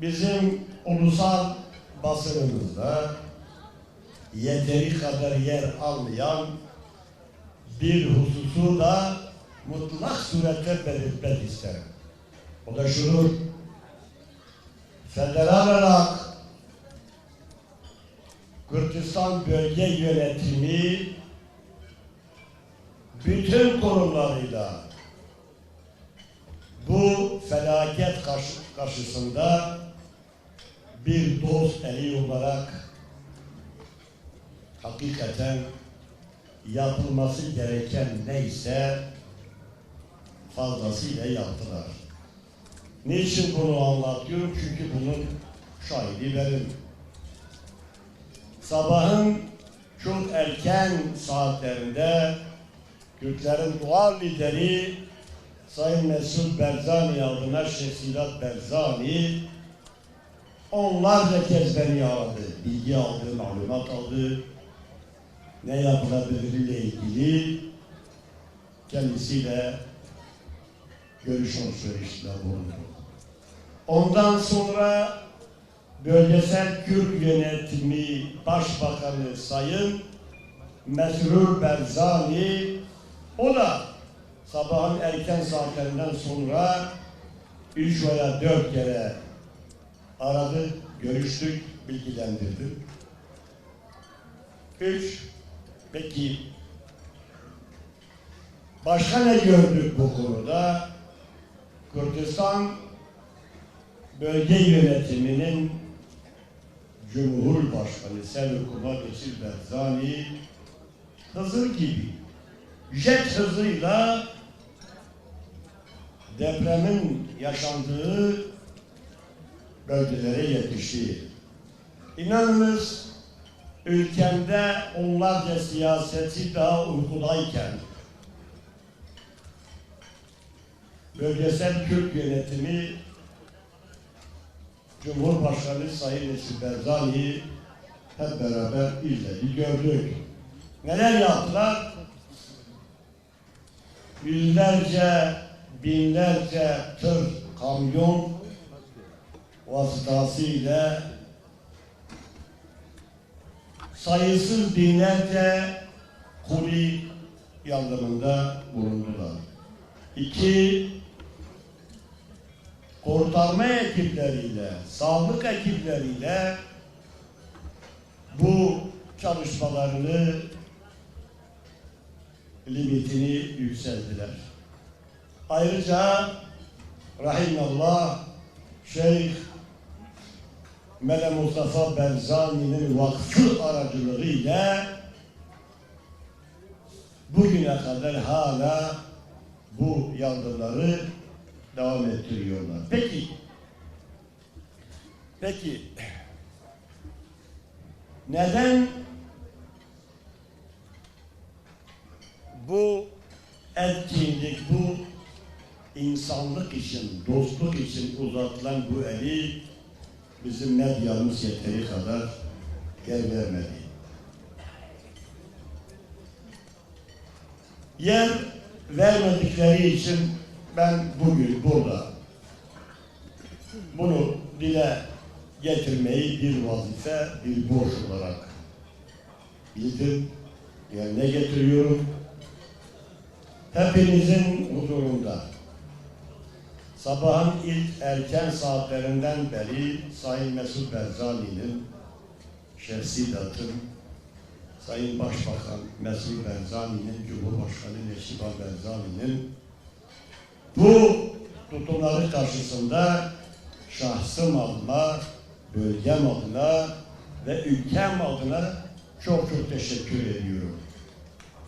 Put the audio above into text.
bizim ulusal basınımızda yeteri kadar yer almayan bir hususu da mutlak surette belirtmek isterim. O da şudur. Federal olarak Kürtistan Bölge Yönetimi bütün kurumlarıyla bu felaket karşı, karşısında bir dost eli olarak hakikaten yapılması gereken neyse fazlasıyla yaptılar. Niçin bunu anlatıyorum? Çünkü bunun şahidi benim. Sabahın çok erken saatlerinde Kürtlerin doğal lideri Sayın Mesut Berzani adına Şehsilat Berzani onlarca kez beni aradı. Bilgi aldı, malumat aldı. Ne yapılabiliriyle ilgili kendisiyle görüş alışverişinde bulundu. Ondan sonra Bölgesel Kürt Yönetimi Başbakanı Sayın Mesrur Berzani o da sabahın erken saatlerinden sonra üç veya dört kere aradı, görüştük, bilgilendirdi. Üç, peki başka ne gördük bu konuda? Kürdistan bölge yönetiminin Cumhurbaşkanı Selçuklu Geçir Berzani Hızır gibi jet hızıyla depremin yaşandığı bölgelere yetişti. İnanınız ülkemde onlarca siyaseti daha uykudayken bölgesel Kürt yönetimi Cumhurbaşkanı Sayın Esin Berzani hep beraber izledi, gördük. Neler yaptılar? Yüzlerce, binlerce tır, kamyon vasıtasıyla sayısız binlerce kuli yardımında bulundular. İki, kurtarma ekipleriyle, sağlık ekipleriyle bu çalışmalarını limitini yükselttiler. Ayrıca Rahimallah Şeyh Mele Mustafa Berzani'nin vakfı aracılığıyla bugüne kadar hala bu yardımları devam ettiriyorlar. Peki, peki neden bu etkinlik, bu insanlık için, dostluk için uzatılan bu eli bizim medyamız yeteri kadar yer vermedi. Yer vermedikleri için ben bugün burada bunu dile getirmeyi bir vazife, bir borç olarak bildim. Yerine getiriyorum. Hepinizin huzurunda sabahın ilk erken saatlerinden beri Sayın Mesut Berzani'nin şahsi datım, Sayın Başbakan Mesut Berzani'nin, Cumhurbaşkanı Neşiban Berzani'nin bu tutumları karşısında şahsım adına, bölgem adına ve ülkem adına çok çok teşekkür ediyorum.